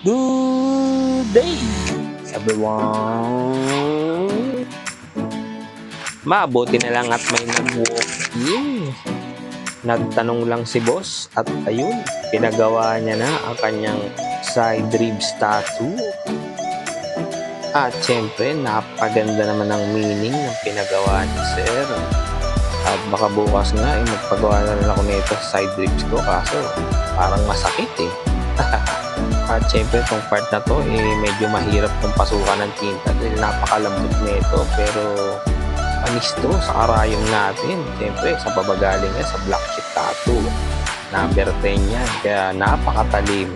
Good day, everyone! Mabuti na lang at may nag-walk-in. Nagtanong lang si boss at ayun, pinagawa niya na ang kanyang side ribs tattoo. At syempre, napaganda naman ang meaning ng pinagawa ni sir. At baka bukas nga, eh, magpagawa na rin ako nito sa side ribs ko kaso parang masakit eh. At syempre, itong part na to, eh, medyo mahirap kung pasukan ng tinta dahil napakalambot nito. Pero, panis to sa karayong natin. Syempre, sa babagaling niya, sa black chip tattoo. Number 10 yan, kaya napakatalim.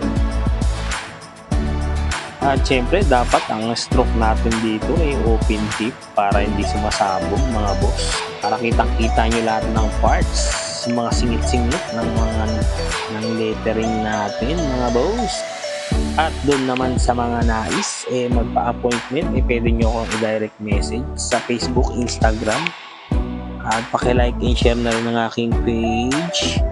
At syempre, dapat ang stroke natin dito ay open tip para hindi sumasabog mga boss. Para kitang-kita nyo lahat ng parts, mga singit-singit ng mga ng lettering natin mga boss. At doon naman sa mga nais, eh, magpa-appointment, eh, pwede nyo akong i-direct message sa Facebook, Instagram. At pakilike and share na rin ang aking page.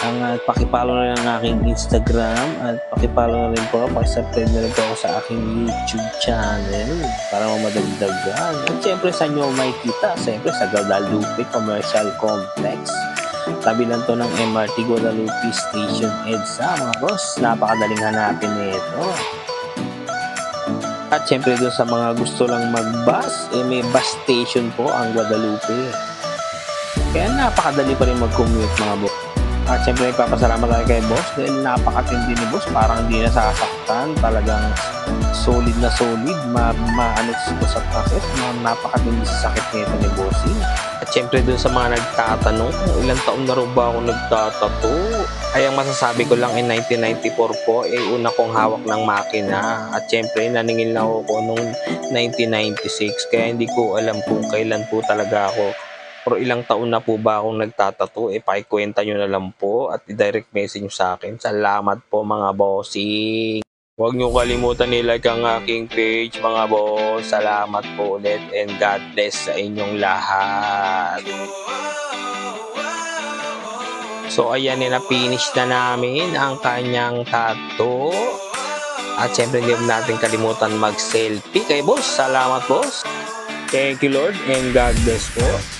Ang at pakipollow na rin ang aking Instagram at pakipollow na rin po, pakisubscribe na rin po ako sa aking YouTube channel para mamadagdagan. At syempre sa nyo makikita, syempre sa Guadalupe Commercial Complex. Tabi lang to ng MRT Guadalupe Station EDSA mga boss. Napakadaling hanapin nito. At syempre doon sa mga gusto lang mag-bus, eh may bus station po ang Guadalupe. Kaya napakadali pa rin mag-commute mga boss. At syempre nagpapasalamat tayo kay boss dahil napakatindi ni boss. Parang hindi nasasaktan. Talagang solid na solid. Ma, maano ko sa pakit. Ma, napakatindi sa sakit nito ni bossing. At syempre dun sa mga nagtatanong ilang taon na rin ba ako nagtatato. Ay ang masasabi ko lang ay 1994 po eh una kong hawak ng makina. At syempre naningil na ako noong 1996 kaya hindi ko alam kung kailan po talaga ako or ilang taon na po ba akong nagtatato, eh pakikwenta nyo na lang po at i-direct message nyo sa akin. Salamat po mga bossing. Huwag nyo kalimutan nilike ang aking page mga boss. Salamat po ulit and God bless sa inyong lahat. So ayan na finish na namin ang kanyang tattoo. At syempre hindi natin kalimutan mag-selfie kay boss. Salamat boss. Thank you Lord and God bless po.